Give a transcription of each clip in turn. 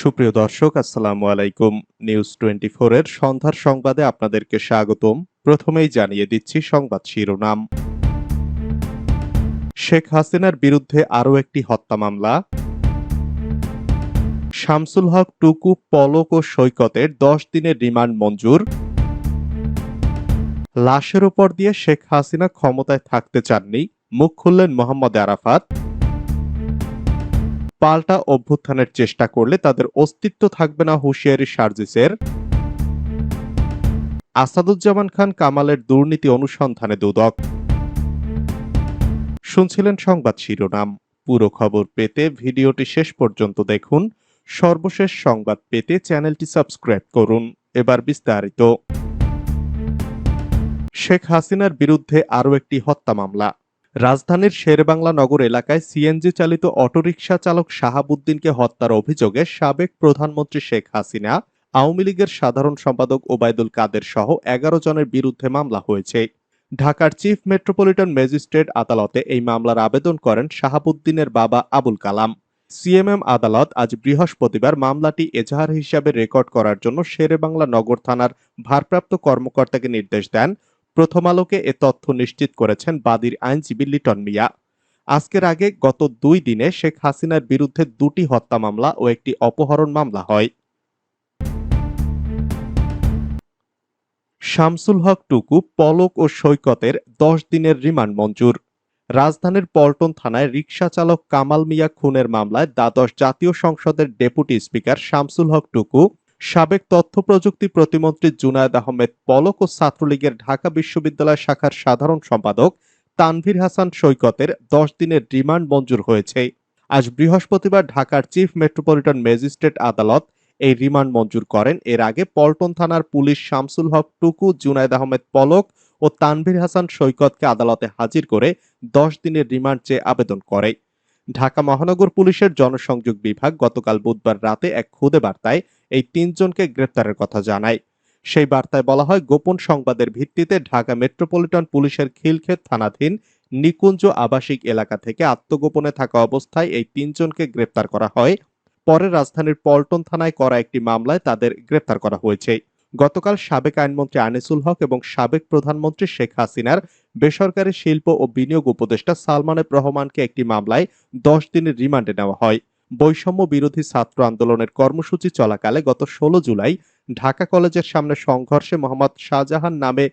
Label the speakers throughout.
Speaker 1: সুপ্রিয় দর্শক, আসসালামু আলাইকুম। নিউজ টোয়েন্টি এর সন্ধ্যার সংবাদে আপনাদেরকে স্বাগতম। প্রথমেই জানিয়ে দিচ্ছি সংবাদ শিরোনাম। শেখ হাসিনার বিরুদ্ধে আরও একটি হত্যা মামলা। শামসুল হক টুকু পলক ও সৈকতের দশ দিনের রিমান্ড মঞ্জুর। লাশের ওপর দিয়ে শেখ হাসিনা ক্ষমতায় থাকতে চাননি। মুখ খুললেন মোহাম্মদ আরাফাত। পাল্টা অভ্যুত্থানের চেষ্টা করলে তাদের অস্তিত্ব থাকবে না হুঁশিয়ারি সার্জিসের। আসাদুজ্জামান খান কামালের দুর্নীতি অনুসন্ধানে দুদক। শুনছিলেন সংবাদ শিরোনাম। পুরো খবর পেতে ভিডিওটি শেষ পর্যন্ত দেখুন। সর্বশেষ সংবাদ পেতে চ্যানেলটি সাবস্ক্রাইব করুন। এবার বিস্তারিত। শেখ হাসিনার বিরুদ্ধে আরও একটি হত্যা মামলা। রাজধানীর শেরবাংলা নগর এলাকায় সিএনজি চালিত অটোরিকশা চালক শাহাবুদ্দিনকে হত্যার অভিযোগে সাবেক প্রধানমন্ত্রী শেখ হাসিনা, আওয়ামী লীগের সাধারণ সম্পাদক ওবায়দুল কাদের সহ এগারো জনের বিরুদ্ধে মামলা হয়েছে। ঢাকার চিফ মেট্রোপলিটন ম্যাজিস্ট্রেট আদালতে এই মামলার আবেদন করেন শাহাবুদ্দিনের বাবা আবুল কালাম। সিএমএম আদালত আজ বৃহস্পতিবার মামলাটি এজাহার হিসাবে রেকর্ড করার জন্য শেরেবাংলা নগর থানার ভারপ্রাপ্ত কর্মকর্তাকে নির্দেশ দেন। প্রথম আলোকে এ তথ্য নিশ্চিত করেছেন বাদীর আইনজীবী লিটন মিয়া। আজকের আগে গত দুই দিনে শেখ হাসিনার বিরুদ্ধে দুটি হত্যা মামলা ও একটি অপহরণ মামলা হয়। শামসুল হক টুকু, পলক ও সৈকতের দশ দিনের রিমান্ড মঞ্জুর। রাজধানীর পল্টন থানায় রিকশা চালক কামাল মিয়া খুনের মামলায় দ্বাদশ জাতীয় সংসদের ডেপুটি স্পিকার শামসুল হক টুকু সাবেক তথ্য প্রযুক্তি প্রতিমন্ত্রী জুনায়দ আহমেদ পলক ও ছাত্রলীগের ঢাকা বিশ্ববিদ্যালয় শাখার সাধারণ সম্পাদক তানভীর হাসান সৈকতের দশ দিনের রিমান্ড মঞ্জুর হয়েছে। আজ বৃহস্পতিবার ঢাকার চিফ মেট্রোপলিটন ম্যাজিস্ট্রেট আদালত এই রিমান্ড মঞ্জুর করেন। এর আগে পল্টন থানার পুলিশ শামসুল হক টুকু, জুনায়দ আহমেদ পলক ও তানভীর হাসান সৈকতকে আদালতে হাজির করে দশ দিনের রিমান্ড চেয়ে আবেদন করে। ঢাকা মহানগর পুলিশের জনসংযোগ বিভাগ গতকাল বুধবার রাতে এক খুদে বার্তায় এই তিনজনকে গ্রেপ্তারের কথা জানায়। সেই বার্তায় বলা হয়, গোপন সংবাদের ভিত্তিতে ঢাকা মেট্রোপলিটন পুলিশের খিলক্ষেত থানাধীন নিকুঞ্জ আবাসিক এলাকা থেকে আত্মগোপনে থাকা অবস্থায় এই তিনজনকে গ্রেপ্তার করা হয়। পরে রাজধানীর পল্টন থানায় করা একটি মামলায় তাদের গ্রেপ্তার করা হয়েছে। গতকাল সাবেক আইনমন্ত্রী আনিসুল হক এবং সাবেক প্রধানমন্ত্রী শেখ হাসিনার বেসরকারি শিল্প ও বিনিয়োগ উপদেষ্টা সালমানের রহমানকে একটি মামলায় দশ দিনের রিমান্ডে নেওয়া হয়। বৈষম্য বিরোধী ছাত্র আন্দোলনের কর্মসূচি চলাকালে গত ষোলো জুলাই ঢাকা কলেজের সামনে সংঘর্ষে মোহাম্মদ শাহজাহান নামে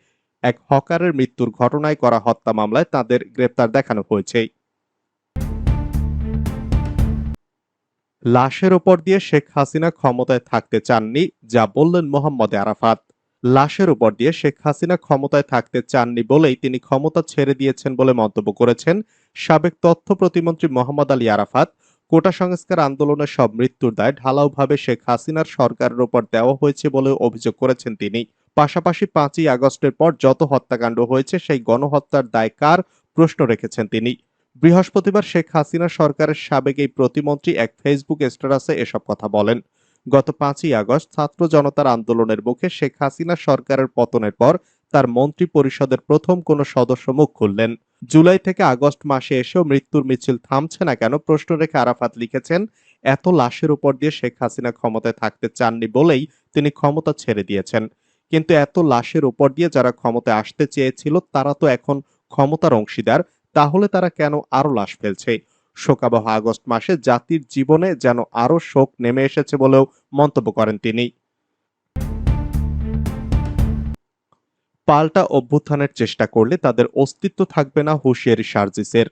Speaker 1: এক হকারের মৃত্যুর ঘটনায় করা হত্যা মামলায় তাদের গ্রেপ্তার দেখানো হয়েছে। লাশের ওপর দিয়ে শেখ হাসিনা ক্ষমতায় থাকতে চাননি, যা বললেন মোহাম্মদ আরাফাত। লাশের উপর দিয়ে শেখ হাসিনা ক্ষমতায় থাকতে চাননি বলেই তিনি ক্ষমতা ছেড়ে দিয়েছেন বলে মন্তব্য করেছেন সাবেক তথ্য প্রতিমন্ত্রী মোহাম্মদ আলী আরাফাত। কোটা সংস্কার আন্দোলনের সব মৃত্যুর দায় ঢালাওভাবে শেখ হাসিনার সরকারের ওপর দেওয়া হয়েছে বলে অভিযোগ করেছেন তিনি। পাশাপাশি পাঁচই আগস্টের পর যত হত্যাকাণ্ড হয়েছে, সেই গণহত্যার দায় কার? প্রশ্ন রেখেছেন তিনি। বৃহস্পতিবার শেখ হাসিনা সরকারের সাবেক এই প্রতিমন্ত্রী এক ফেসবুক স্ট্যাটাসে এসব কথা বলেন। গত পাঁচই আগস্ট ছাত্র জনতার আন্দোলনের মুখে শেখ হাসিনা সরকারের পতনের পর তার মন্ত্রী পরিষদের প্রথম কোন সদস্য মুখ খুললেন। জুলাই থেকে আগস্ট মাসে এসেও মৃত্যুর মিছিল থামছে না কেন? প্রশ্ন রেখে আরাফাত লিখেছেন, এত লাশের উপর দিয়ে শেখ হাসিনা ক্ষমতায় থাকতে চাননি বলেই তিনি ক্ষমতা ছেড়ে দিয়েছেন। কিন্তু এত লাশের উপর দিয়ে যারা ক্ষমতায় আসতে চেয়েছিল, তারা তো এখন ক্ষমতার অংশীদার, তাহলে তারা কেন আরও লাশ ফেলছে? শোকাবহ আগস্ট মাসে জাতির জীবনে যেন আরও শোক নেমে এসেছে বলেও মন্তব্য করেন তিনি। পাল্টা অভ্যুত্থানের চেষ্টা করলে তাদের অস্তিত্ব থাকবে না হুঁশিয়ারি সার্জিসের।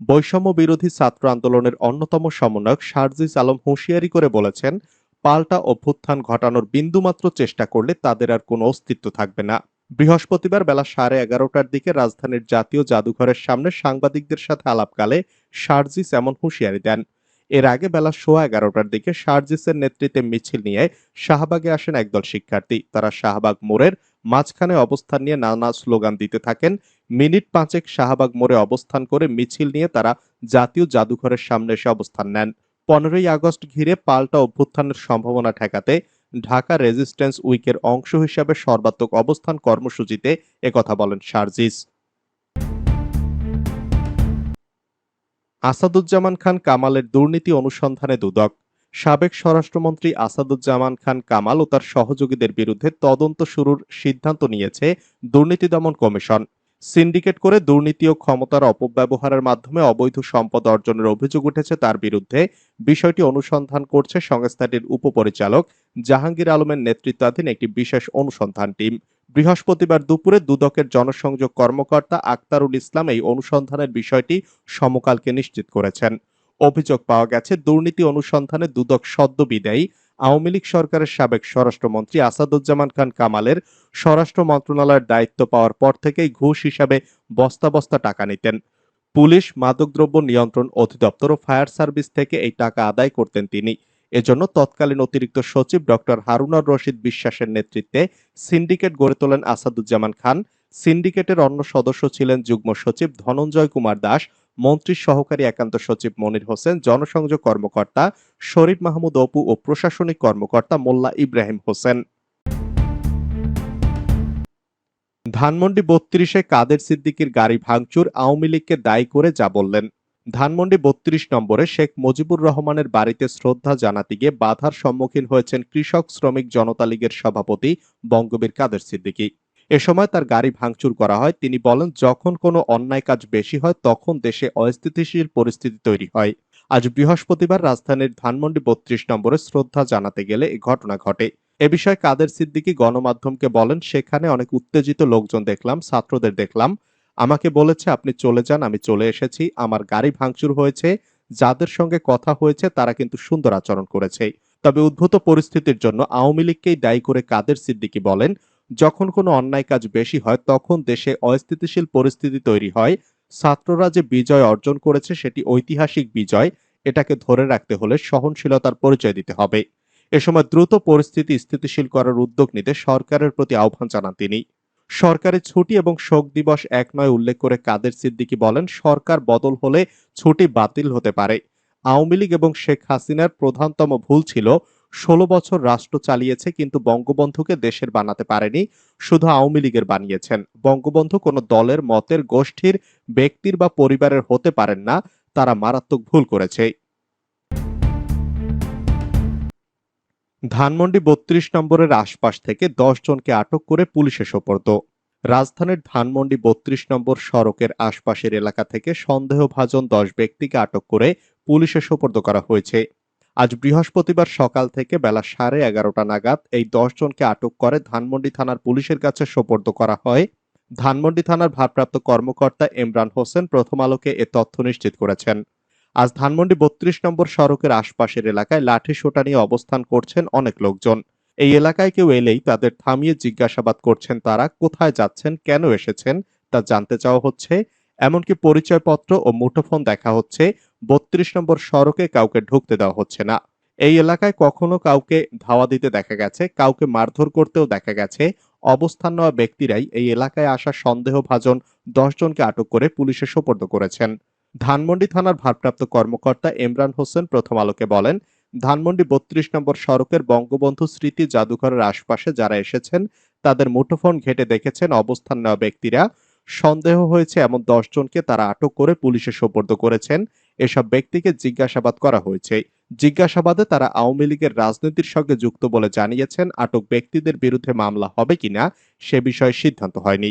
Speaker 1: বৈষম্য বিরোধী ছাত্র আন্দোলনের অন্যতম সমন্বয়ক সার্জিস আলম হুঁশিয়ারি করে বলেছেন, পাল্টা অভ্যুত্থান ঘটানোর বিন্দুমাত্র চেষ্টা করলে তাদের আর কোনো অস্তিত্ব থাকবে না। বৃহস্পতিবার বেলা সাড়ে এগারোটার দিকে রাজধানীর জাতীয় জাদুঘরের সামনে সাংবাদিকদের সাথে আলাপকালে সার্জিস এমন হুঁশিয়ারি দেন। এর আগে বেলা সোয়া এগারোটার দিকে সার্জিসের নেতৃত্বে মিছিল নিয়ে শাহবাগে আসেন একদল শিক্ষার্থী। তারা শাহবাগ মোড়ের মাঝখানে অবস্থান নিয়ে নানা স্লোগান দিতে থাকেন। মিনিট পাঁচেক শাহবাগ মোড়ে অবস্থান করে মিছিল নিয়ে তারা জাতীয় জাদুঘরের সামনে এসে অবস্থান নেন। পনেরোই আগস্ট ঘিরে পাল্টা অভ্যুত্থানের সম্ভাবনা ঠেকাতে ঢাকা রেজিস্ট্যান্স উইকের অংশ হিসাবে সর্বাত্মক অবস্থান কর্মসূচিতে একথা বলেন সার্জিস আসাদুজ্জামান খান কামালের দুর্নীতি অনুসন্ধানে দুদক। সাবেক স্বরাষ্ট্রমন্ত্রী আসাদুজ্জামান খান কামাল ও তার সহযোগীদের বিরুদ্ধে তদন্ত শুরুর সিদ্ধান্ত নিয়েছে দুর্নীতি দমন কমিশন। সিন্ডিকেট করে দুর্নীতি ও ক্ষমতার অপব্যবহারের মাধ্যমে অবৈধ সম্পদ অর্জনের অভিযোগ উঠেছে তার বিরুদ্ধে। বিষয়টি অনুসন্ধান করছে সংস্থাটির উপপরিচালক জাহাঙ্গীর আলমের নেতৃত্বাধীন একটি বিশেষ অনুসন্ধান টিম। বৃহস্পতিবার দুপুরে দুদকের জনসংযোগ কর্মকর্তা আক্তারুল ইসলাম এই অনুসন্ধানের বিষয়টি সমকালকে নিশ্চিত করেছেন। অভিযোগ পাওয়া গেছে, দুর্নীতি অনুসন্ধানে দুদক সদ্য বিদায়ী। আওয়ামী লীগ সরকারের সাবেক স্বরাষ্ট্রমন্ত্রী আসাদুজ্জামান খান কামালের স্বরাষ্ট্র মন্ত্রণালয়ের দায়িত্ব পাওয়ার পর থেকেই ঘুষ হিসাবে বস্তা বস্তা টাকা নিতেন। পুলিশ, মাদকদ্রব্য নিয়ন্ত্রণ অধিদপ্তর ও ফায়ার সার্ভিস থেকে এই টাকা আদায় করতেন তিনি। এজন্য তৎকালীন অতিরিক্ত সচিব ডক্টর হারুনার রশিদ বিশ্বাসের নেতৃত্বে সিন্ডিকেট গড়ে তোলেন আসাদুজ্জামান খান। সিন্ডিকেটের অন্য সদস্য ছিলেন যুগ্ম সচিব ধনঞ্জয় কুমার দাস মন্ত্রীর সহকারী একান্ত সচিব মনির হোসেন, জনসংযোগ কর্মকর্তা শরীফ মাহমুদ অপু ও প্রশাসনিক কর্মকর্তা মোল্লা ইব্রাহিম হোসেন। ধানমন্ডি বত্রিশে কাদের সিদ্দিকির গাড়ি ভাঙচুর আওয়ামী লীগকে দায়ী করে যা বললেন। ধানমন্ডি বত্রিশ নম্বরে শেখ মুজিবুর রহমানের বাড়িতে শ্রদ্ধা জানাতে গিয়ে বাধার সম্মুখীন হয়েছেন কৃষক শ্রমিক জনতা লীগের সভাপতি বঙ্গবীর কাদের সিদ্দিকী। এ সময় তার গাড়ি ভাঙচুর করা হয়। তিনি বলেন, যখন কোনো অন্যায় কাজ বেশি হয়, তখন দেশে অস্থিতিশীল পরিস্থিতি তৈরি হয়। আজ বৃহস্পতিবার রাজধানীর ধানমন্ডি বত্রিশ নম্বরে শ্রদ্ধা জানাতে গেলে এ ঘটনা ঘটে। এ বিষয়ে কাদের সিদ্দিকী গণমাধ্যমকে বলেন, সেখানে অনেক উত্তেজিত লোকজন দেখলাম, ছাত্রদের দেখলাম। আমাকে বলেছে, আপনি চলে যান, আমি চলে এসেছি। আমার গাড়ি ভাঙচুর হয়েছে। যাদের সঙ্গে কথা হয়েছে, তারা কিন্তু সুন্দর আচরণ করেছে। তবে উদ্ভূত পরিস্থিতির জন্য আওয়ামী লীগকেই দায়ী করে কাদের সিদ্দিকী বলেন যখন কোনো অন্যায় কাজ বেশি হয়, তখন দেশে অস্থিতিশীল পরিস্থিতি তৈরি হয়। ছাত্ররা যে বিজয় অর্জন করেছে, সেটি ঐতিহাসিক বিজয়। এটাকে ধরে রাখতে হলে সহনশীলতার পরিচয় দিতে হবে। এ সময় দ্রুত পরিস্থিতি স্থিতিশীল করার উদ্যোগ নিতে সরকারের প্রতি আহ্বান জানান তিনি। সরকারি ছুটি এবং শোক দিবস এক নয় উল্লেখ করে কাদের সিদ্দিকী বলেন, সরকার বদল হলে ছুটি বাতিল হতে পারে। আওয়ামী লীগ এবং শেখ হাসিনার প্রধানতম ভুল ছিল ষোলো বছর রাষ্ট্র চালিয়েছে, কিন্তু বঙ্গবন্ধুকে দেশের বানাতে পারেনি, শুধু আওয়ামী লীগের বানিয়েছেন। বঙ্গবন্ধু কোনো দলের, মতের, গোষ্ঠীর, ব্যক্তির বা পরিবারের হতে পারেন না, তারা মারাত্মক ভুল করেছে। ধানমন্ডি বত্রিশ নম্বরের আশপাশ থেকে দশ জনকে আটক করে পুলিশে সোপর্দ। রাজধানীর ধানমন্ডি বত্রিশ নম্বর সড়কের আশপাশের এলাকা থেকে সন্দেহভাজন দশ ব্যক্তিকে আটক করে পুলিশে সোপর্দ করা হয়েছে। আজ বৃহস্পতিবার সকাল থেকে বেলা সাড়ে এগারোটা নাগাদ এই দশ জনকে আটক করে ধানমন্ডি থানার পুলিশের কাছে সোপর্দ করা হয়। ধানমন্ডি থানার ভারপ্রাপ্ত কর্মকর্তা ইমরান হোসেন প্রথম আলোকে এ তথ্য নিশ্চিত করেছেন। আজ ধানমন্ডি বত্রিশ নম্বর সড়কের আশপাশের এলাকায় লাঠি সোটা নিয়ে অবস্থান করছেন অনেক লোকজন। এই এলাকায় কেউ এলেই তাদের থামিয়ে জিজ্ঞাসাবাদ করছেন তারা কোথায় যাচ্ছেন, কেন এসেছেন, তা জানতে চাওয়া হচ্ছে। এমনকি পরিচয়পত্র ও মুঠোফোন দেখা হচ্ছে। বত্রিশ নম্বর সড়কে কাউকে ঢুকতে দেওয়া হচ্ছে না। এই এলাকায় কখনো কাউকে ধাওয়া দিতে দেখা গেছে, কাউকে মারধর করতেও দেখা গেছে। অবস্থান নেওয়া ব্যক্তিরাই এই এলাকায় আসা সন্দেহভাজন দশ জনকে আটক করে পুলিশে সোপর্দ করেছেন। ধানমন্ডি থানার ভারপ্রাপ্ত কর্মকর্তা ইমরান হোসেন প্রথম আলোকে বলেন, ধানমন্ডি বত্রিশ নম্বর সড়কের বঙ্গবন্ধু স্মৃতি জাদুঘরের আশপাশে যারা এসেছেন, তাদের মুঠোফোন ঘেটে দেখেছেন অবস্থান নেওয়া ব্যক্তিরা। সন্দেহ হয়েছে এমন দশজনকে তারা আটক করে পুলিশে সোপর্দ করেছেন। এসব ব্যক্তিকে জিজ্ঞাসাবাদ করা হয়েছে। জিজ্ঞাসাবাদে তারা আওয়ামী লীগের রাজনীতির সঙ্গে যুক্ত বলে জানিয়েছেন, আটক ব্যক্তিদের বিরুদ্ধে মামলা হবে কিনা সে বিষয়ে সিদ্ধান্ত হয়নি।